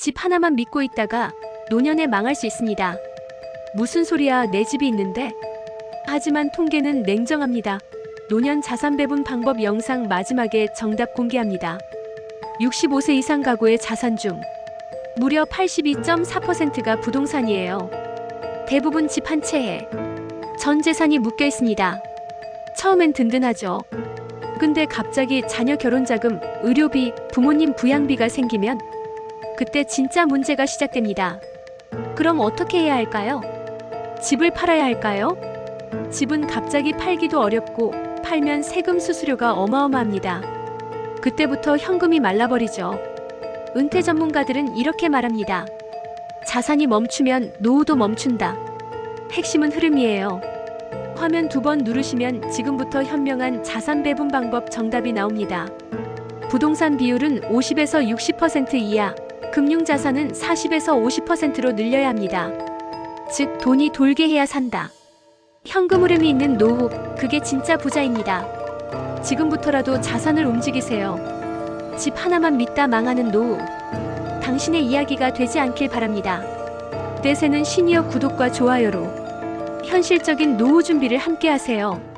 집 하나만 믿고 있다가 노년에 망할 수 있습니다. 무슨 소리야, 내 집이 있는데? 하지만 통계는 냉정합니다. 노년 자산 배분 방법 영상 마지막에 정답 공개합니다. 65세 이상 가구의 자산 중 무려 82.4%가 부동산이에요. 대부분 집 한 채에 전 재산이 묶여 있습니다. 처음엔 든든하죠. 근데 갑자기 자녀 결혼 자금, 의료비, 부모님 부양비가 생기면 그때 진짜 문제가 시작됩니다. 그럼 어떻게 해야 할까요? 집을 팔아야 할까요? 집은 갑자기 팔기도 어렵고 팔면 세금 수수료가 어마어마합니다. 그때부터 현금이 말라버리죠. 은퇴 전문가들은 이렇게 말합니다. 자산이 멈추면 노후도 멈춘다. 핵심은 흐름이에요. 화면 두 번 누르시면 지금부터 현명한 자산 배분 방법 정답이 나옵니다. 부동산 비율은 50에서 60% 이하, 금융 자산은 40에서 50%로 늘려야 합니다. 즉 돈이 돌게 해야 산다. 현금 흐름이 있는 노후, 그게 진짜 부자입니다. 지금부터라도 자산을 움직이세요. 집 하나만 믿다 망하는 노후. 당신의 이야기가 되지 않길 바랍니다. 대세는 시니어 구독과 좋아요로 현실적인 노후 준비를 함께 하세요.